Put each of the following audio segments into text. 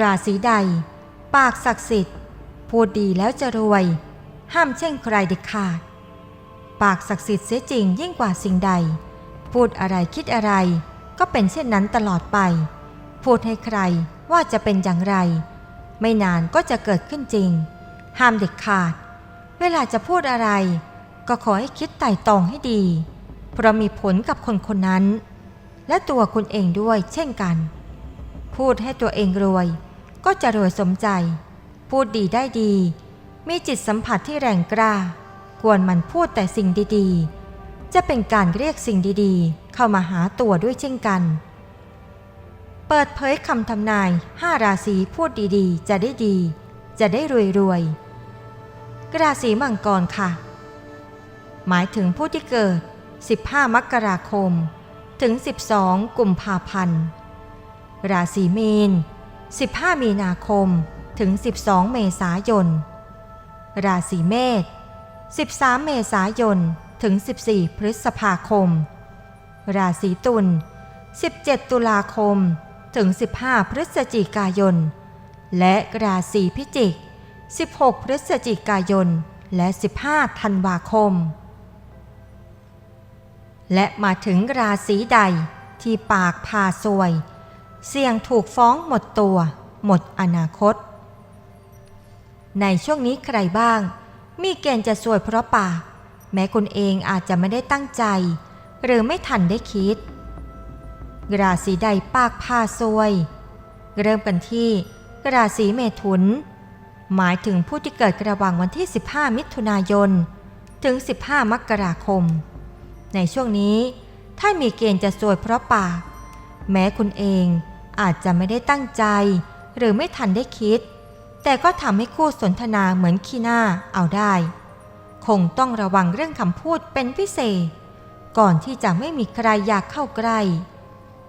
ราศีใด ปากศักดิ์สิทธิ์พูดดีแล้วจะรวย ห้ามเช่งใครเด็ดขาด ปากศักดิ์สิทธิ์เสียจริงยิ่งกว่าสิ่งใด พูดอะไรคิดอะไร ก็เป็นเช่นนั้นตลอดไป พูดให้ใครว่าจะเป็นอย่างไร ไม่นานก็จะเกิดขึ้นจริง ห้ามเด็ดขาด เวลาจะพูดอะไร ก็ขอให้คิดไต่ตรองให้ดี เพราะมีผลกับคนคนนั้น และตัวคุณเองด้วยเช่นกันพูดให้ตัวเองรวย ก็จะรวยสมใจ พูดดีได้ดี มีจิตสัมผัสที่แรงกล้า ควรมันพูดแต่สิ่งดีๆ จะเป็นการเรียกสิ่งดีๆ เข้ามาหาตัวด้วยเช่นกัน เปิดเผยคำทำนายห้าราศีพูดดีๆ จะได้ดี จะได้รวยๆราศีมังกรค่ะ หมายถึงผู้ที่เกิด 15 มกราคม ถึง 12 กุมภาพันธ์ ราศีเมีน 15 มีนาคมถึง 12 เมษายน ราศีเมษ 13 เมษายนถึง 14 พฤษภาคม ราศีตุล 17 ตุลาคมถึง 15 พฤศจิกายน และราศีพิจิก 16 พฤศจิกายน และ 15 ธันวาคม และมาถึงราศีใดที่ปากพาซวย เสี่ยงถูกฟ้องหมดตัว หมดอนาคต ในช่วงนี้ใครบ้าง มีเกณฑ์จะสวยเพราะปาก แม้คุณเองอาจจะไม่ได้ตั้งใจ หรือไม่ทันได้คิด ราศีใดปากพาซวย เริ่มกันที่ ราศีเมถุน หมายถึงผู้ที่เกิดระหว่างวันที่ 15 มิถุนายน ถึง 15 มกราคม ในช่วงนี้ ถ้ามีเกณฑ์จะสวยเพราะปาก แม้คุณเอง อาจจะไม่ได้ตั้งใจ หรือไม่ทันได้คิด แต่ก็ทำให้คู่สนทนาเหมือนขี้หน้าเอาได้ คงต้องระวังเรื่องคำพูดเป็นพิเศษ ก่อนที่จะไม่มีใครอยากเข้าใกล้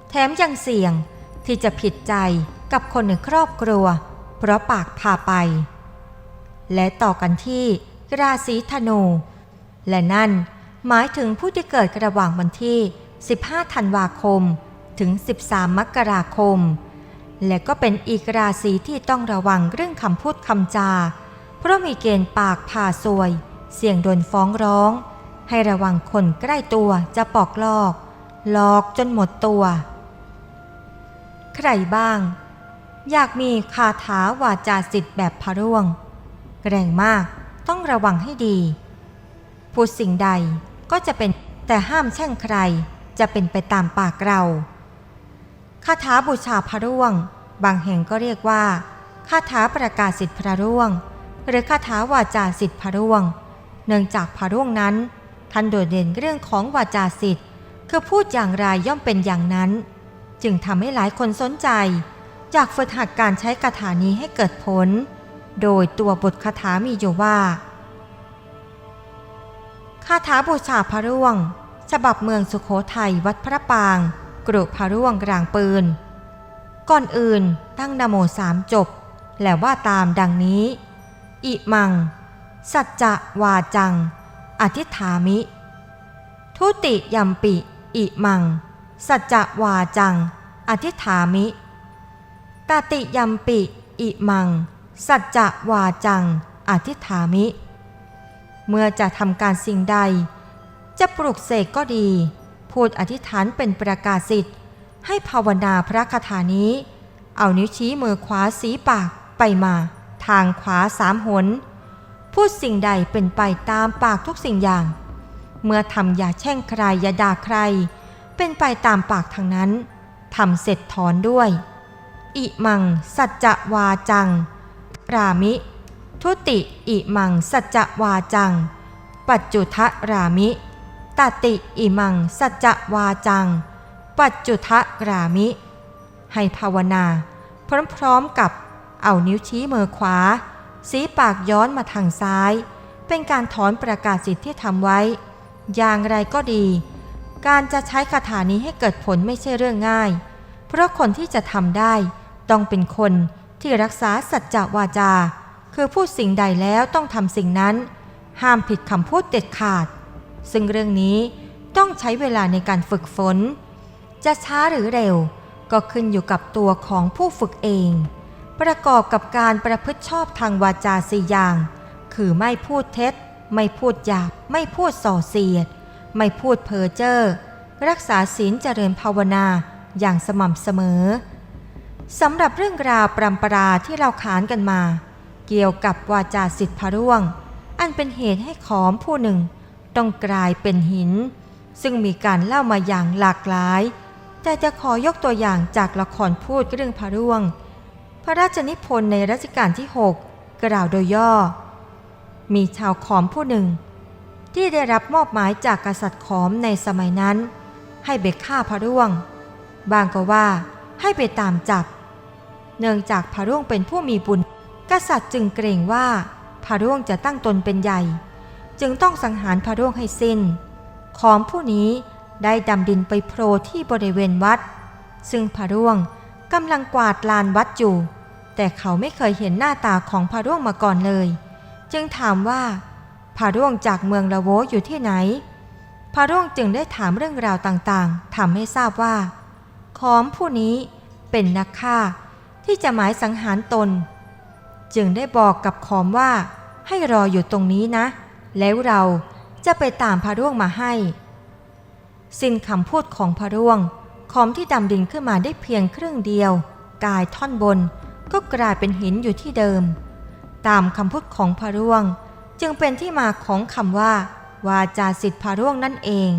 แถมยังเสี่ยงที่จะผิดใจกับคนในครอบครัว เพราะปากพาไป และต่อกันที่ราศีธนู และนั่นหมายถึงผู้ที่เกิดกระหว่างวันที่ 15 ธันวาคม ถึง 13 มกราคม และก็เป็นอีกราศีที่ต้องระวังเรื่องคำพูดคำจา เพราะมีเกณฑ์ปากผ่าซวย เสี่ยงโดนฟ้องร้อง ให้ระวังคนใกล้ตัวจะปอกลอก หลอกจนหมดตัว ใครบ้าง อยากมีคาถาวาจาสิทธิ์แบบพะร่วง แรงมากต้องระวังให้ดี พูดสิ่งใดก็จะเป็นแต่ห้ามแช่งใครจะเป็นไปตามปากเรา คาถาบูชาพระร่วง บางแห่งก็เรียกว่าคาถาประกาศสิทธิพระร่วง หรือคาถาวาจาสิทธิพระร่วง เนื่องจากพระร่วงนั้นท่านโดดเด่นเรื่องของวาจาสิทธิ์คือพูดอย่างไรย่อมเป็นอย่างนั้น จึงทำให้หลายคนสนใจจากฝึกหัดการใช้คาถานี้ให้เกิดผล โดยตัวบทคาถามีอยู่ว่าคาถาบูชาพระร่วง ฉบับเมืองสุโขทัยวัดพระปาง รุพระร่วงกลางปืน ก่อนอื่นตั้งนโมสามจบ แล้วว่าตามดังนี้ อิมัง สัจจะวาจัง อธิฐามิ ทุติยัมปิ อิมัง สัจจะวาจัง อธิฐามิตติยัมปิ อิมัง สัจจะวาจัง อธิฐามิ เมื่อจะทำการสิ่งใด จะปลุกเสกก็ดี พูดอธิษฐานเป็นประกาศสิทธิ์ ให้ภาวนาพระคาถานี้ เอานิ้วชี้มือขวาสีปากไปมา ทางขวาสามหน พูดสิ่งใดเป็นไปตามปากทุกสิ่งอย่าง เมื่อทำอย่าแช่งใครอย่าด่าใคร เป็นไปตามปากทางนั้นทำเสร็จถอนด้วย อิมัง สัจจวาจัง รามิ ทุติอิมัง สัจจวาจัง ปัจจุทะรามิ ตติอิมังสัจวาจัง ปัจจุทะรามิ ให้ภาวนา พร้อมๆกับเอานิ้วชี้มือขวา สีปากย้อนมาทางซ้าย เป็นการถอนประกาศสิทธิ์ที่ทำไว้ อย่างไรก็ดี การจะใช้คาถานี้ให้เกิดผลไม่ใช่เรื่องง่าย เพราะคนที่จะทำได้ ต้องเป็นคนที่รักษาสัจจวาจา คือพูดสิ่งใดแล้วต้องทำสิ่งนั้น ห้ามผิดคำพูดเด็ดขาด ซึ่งเรื่องนี้ต้องใช้เวลาในการฝึกฝน จะช้าหรือเร็วก็ขึ้นอยู่กับตัวของผู้ฝึกเอง ประกอบกับการประพฤติชอบทางวาจาสี่อย่าง คือไม่พูดเท็จ ไม่พูดหยาบ ไม่พูดส่อเสียด ไม่พูดเพ้อเจ้อรักษาศีลเจริญภาวนาอย่างสม่ำเสมอสำหรับเรื่องราวปรำปราที่เราขานกันมา เกี่ยวกับวาจาสิทธิพร่วง อันเป็นเหตุให้ขอมผู้หนึ่ง ต้องกลายเป็นหิน ซึ่งมีการเล่ามาอย่างหลากหลาย แต่จะขอยกตัวอย่างจากละครพูดเรื่องพระร่วง พระราชนิพนธ์ในรัชกาลที่ 6 กล่าวโดยย่อ มีชาวขอมผู้หนึ่ง ที่ได้รับมอบหมายจากกษัตริย์ขอมในสมัยนั้น ให้ไปฆ่าพระร่วง บางก็ว่าให้ไปตามจับ เนื่องจากพระร่วงเป็นผู้มีบุญ กษัตริย์จึงเกรงว่าพระร่วงจะตั้งตนเป็นใหญ่ จึงต้องสังหารพระร่วงให้สิ้น ขอมผู้นี้ได้ดำดินไปโผล่ที่บริเวณวัด ซึ่งพระร่วงกำลังกวาดลานวัดอยู่ แต่เขาไม่เคยเห็นหน้าตาของพระร่วงมาก่อนเลย จึงถามว่าพระร่วงจากเมืองละโวอยู่ที่ไหน พระร่วงจึงได้ถามเรื่องราวต่างๆทำให้ทราบว่า ขอมผู้นี้เป็นนักฆ่าที่จะหมายสังหารตน จึงได้บอกกับขอมว่าให้รออยู่ตรงนี้นะ แล้วเราจะไปตามพระร่วงมาให้ สิ้นคำพูดของพระร่วงขอมที่ดำดินขึ้นมาได้เพียงครึ่งเดียว กายท่อนบนก็กลายเป็นหินอยู่ที่เดิม ตามคำพูดของพระร่วง จึงเป็นที่มาของคำว่า วาจาสิทธิพระร่วงนั่นเอง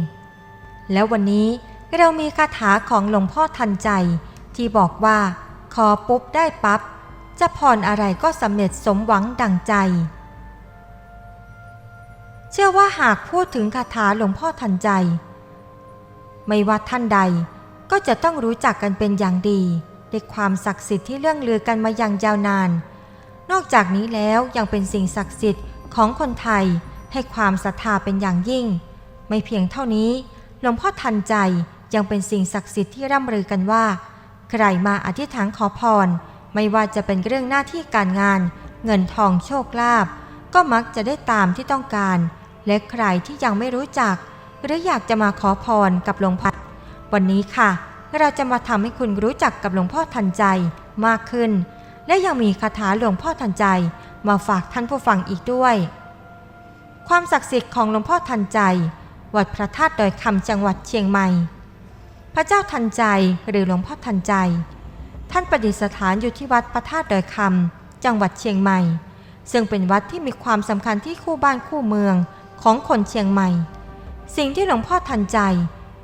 แล้ววันนี้เรามีคาถาของหลวงพ่อทันใจ ที่บอกว่า ขอปุ๊บได้ปับ๊บจะพรอะไรก็สำเร็จสมหวังดังใจ เชื่อว่าหากพูดถึงคาถาหลวงพ่อทันใจ ไม่ว่าท่านใดก็จะต้องรู้จักกันเป็นอย่างดีด้วยความศักดิ์สิทธิ์ที่เรื่องลือกันมาอย่างยาวนาน นอกจากนี้แล้วยังเป็นสิ่งศักดิ์สิทธิ์ของคนไทยให้ความศรัทธาเป็นอย่างยิ่ง ไม่เพียงเท่านี้หลวงพ่อทันใจยังเป็นสิ่งศักดิ์สิทธิ์ที่ร่ำลือกันว่า ใครมาอธิษฐานขอพร ไม่ว่าจะเป็นเรื่องหน้าที่การงาน เงินทองโชคลาภก็มักจะได้ตามที่ต้องการ และใครที่ยังไม่รู้จัก หรืออยากจะมาขอพรกับหลวงพ่อวันนี้ค่ะ เราจะมาทำให้คุณรู้จักกับหลวงพ่อทันใจมากขึ้น และยังมีคาถาหลวงพ่อทันใจ มาฝากท่านผู้ฟังอีกด้วย ความศักดิ์สิทธิ์ของหลวงพ่อทันใจ วัดพระธาตุดอยคำจังหวัดเชียงใหม่ พระเจ้าทันใจหรือหลวงพ่อทันใจ ท่านประดิษฐานอยู่ที่วัดพระธาตุดอยคำจังหวัดเชียงใหม่ ซึ่งเป็นวัดที่มีความสำคัญที่คู่บ้านคู่เมือง ของคนเชียงใหม่ สิ่งที่หลวงพ่อทันใจ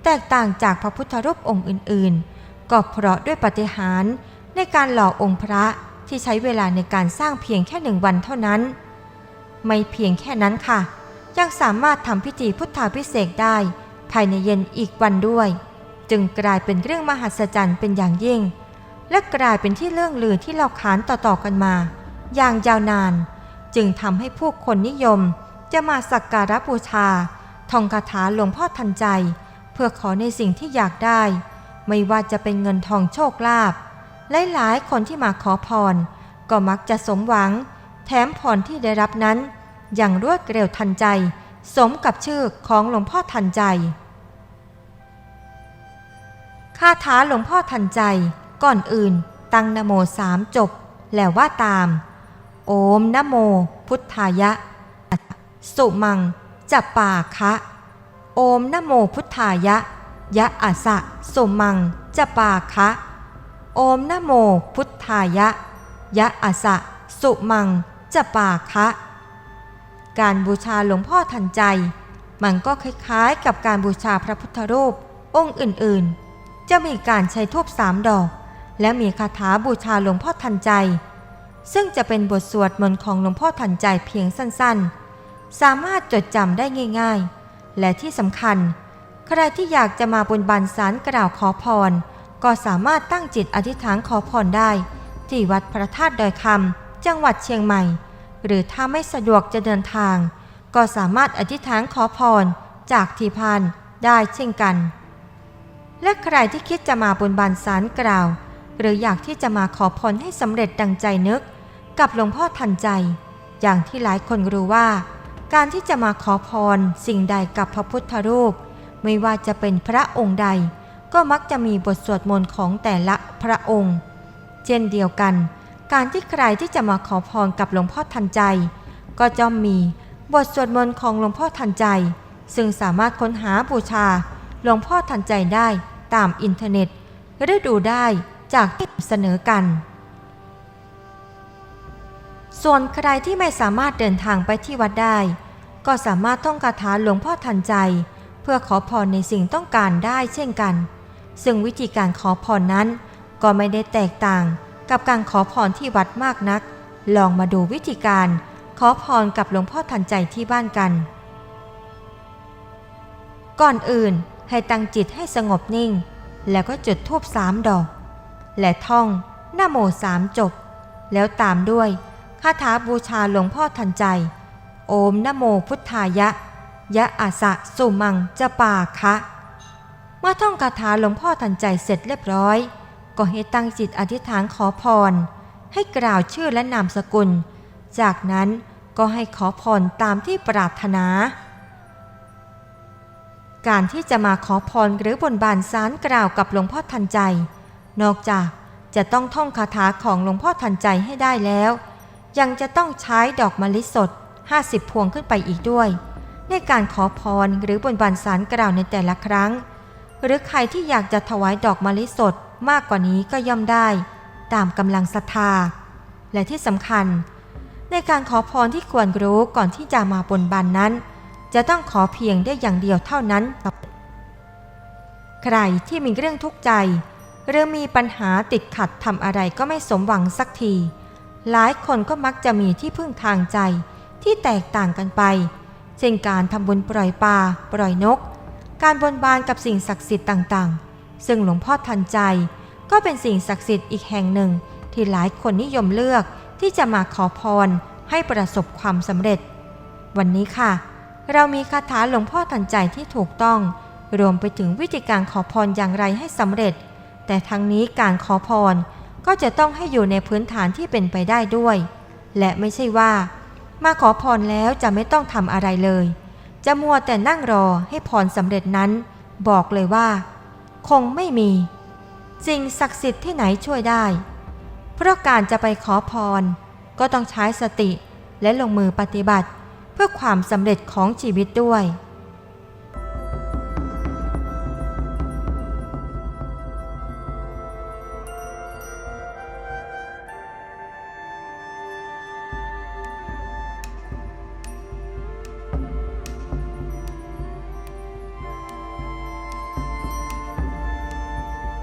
แตกต่างจากพระพุทธรูปองค์อื่นๆ ก็เพราะด้วยปฏิหารในการหล่อองค์พระที่ใช้เวลาในการสร้างเพียงแค่หนึ่งวันเท่านั้น ไม่เพียงแค่นั้นค่ะ ยังสามารถทำพิธีพุทธาพิเศษได้ ภายในเย็นอีกวันด้วย จึงกลายเป็นเรื่องมหัศจรรย์เป็นอย่างยิ่ง และกลายเป็นที่เรื่องลือที่เราขานต่อๆกันมา อย่างยาวนาน จึงทำให้ผู้คนนิยม จะมาสักการะบูชาท่องคาถาหลวงพ่อทันใจ เพื่อขอในสิ่งที่อยากได้ ไม่ว่าจะเป็นเงินทองโชคลาภหลายๆคนที่มาขอพร ก็มักจะสมหวัง แถมพรที่ได้รับนั้น อย่างรวดเร็วทันใจ สมกับชื่อของหลวงพ่อทันใจคาถาหลวงพ่อทันใจก่อนอื่น ตั้งนโมสามจบแล้วว่าตาม โอมนโม พุทธายะ สุมังจะปาคะ โอมนโมพุทธายะ ยะอาสะสุมังจะปาคะ โอมนโมพุทธายะ ยะอาสะสุมังจะปาคะ การบูชาหลวงพ่อทันใจ มันก็คล้ายๆกับการบูชาพระพุทธรูปองค์อื่นๆ จะมีการใช้ทูบสามดอก และมีคาถาบูชาหลวงพ่อทันใจ ซึ่งจะเป็นบทสวดมนต์ของหลวงพ่อทันใจเพียงสั้นๆ สามารถจดจำได้ง่ายๆ และที่สำคัญ ใครที่อยากจะมาบนบานสารกล่าวขอพร ก็สามารถตั้งจิตอธิษฐานขอพรได้ ที่วัดพระธาตุดอยคำจังหวัดเชียงใหม่ หรือถ้าไม่สะดวกจะเดินทาง ก็สามารถอธิษฐานขอพร จากที่พานได้เช่นกัน และใครที่คิดจะมาบนบานสารกล่าว หรืออยากที่จะมาขอพรให้สำเร็จดังใจนึก กับหลวงพ่อทันใจ อย่างที่หลายคนรู้ว่า การที่จะมาขอพรสิ่งใดกับพระพุทธรูป ไม่ว่าจะเป็นพระองค์ใด ก็มักจะมีบทสวดมนต์ของแต่ละพระองค์ เช่นเดียวกัน การที่ใครที่จะมาขอพรกับหลวงพ่อทันใจ ก็จะมีบทสวดมนต์ของหลวงพ่อทันใจ ซึ่งสามารถค้นหาบูชาหลวงพ่อทันใจได้ตามอินเทอร์เน็ตหรือดูได้จากที่เสนอกัน ส่วนใครที่ไม่สามารถเดินทางไปที่วัดได้ ก็สามารถท่องคาถาหลวงพ่อทันใจ เพื่อขอพรในสิ่งต้องการได้เช่นกัน ซึ่งวิธีการขอพรนั้น ก็ไม่ได้แตกต่างกับการขอพรที่วัดมากนัก ลองมาดูวิธีการขอพรกับหลวงพ่อทันใจที่บ้านกัน ก่อนอื่นให้ตั้งจิตให้สงบนิ่ง แล้วก็จุดธูปสามดอก และท่องนะโมสามจบ แล้วตามด้วย คาถาบูชาหลวงพ่อทันใจ โอมนโมพุทธายะ ยะอาสะสุมังจะปาคะเมื่อท่องคาถาหลวงพ่อทันใจเสร็จเรียบร้อย ก็ให้ตั้งจิตอธิษฐานขอพร ให้กล่าวชื่อและนามสกุล จากนั้นก็ให้ขอพรตามที่ปรารถนา การที่จะมาขอพรหรือบนบานสารกล่าวกับหลวงพ่อทันใจ นอกจากจะต้องท่องคาถาของหลวงพ่อทันใจให้ได้แล้ว ยังจะต้องใช้ดอกมะลิสด 50 พวงขึ้นไปอีกด้วย ในการขอพรหรือบนบานสารกล่าวในแต่ละครั้ง หรือใครที่อยากจะถวายดอกมะลิสดมากกว่านี้ก็ย่อมได้ ตามกำลังศรัทธา และที่สำคัญ ในการขอพรที่ควรรู้ก่อนที่จะมาบนบานนั้น จะต้องขอเพียงได้อย่างเดียวเท่านั้น ใครที่มีเรื่องทุกข์ใจ หรือมีปัญหาติดขัดทำอะไรก็ไม่สมหวังสักที หลายคนก็มักจะมีที่พึ่งทางใจที่แตกต่างกันไป เช่นการทำบุญปล่อยปลาปล่อยนก การบนบานกับสิ่งศักดิ์สิทธิ์ต่างๆ ซึ่งหลวงพ่อทันใจ ก็เป็นสิ่งศักดิ์สิทธิ์อีกแห่งหนึ่ง ที่หลายคนนิยมเลือกที่จะมาขอพรให้ประสบความสำเร็จ วันนี้ค่ะ เรามีคาถาหลวงพ่อทันใจที่ถูกต้อง รวมไปถึงวิธีการขอพรอย่างไรให้สำเร็จ แต่ทั้งนี้การขอพร ก็จะต้องให้อยู่ในพื้นฐานที่เป็นไปได้ด้วย และไม่ใช่ว่า มาขอพรแล้วจะไม่ต้องทำอะไรเลย จะมัวแต่นั่งรอให้พรสำเร็จนั้น บอกเลยว่า คงไม่มี สิ่งศักดิ์สิทธิ์ที่ไหนช่วยได้ เพราะการจะไปขอพร ก็ต้องใช้สติและลงมือปฏิบัติ เพื่อความสำเร็จของชีวิตด้วย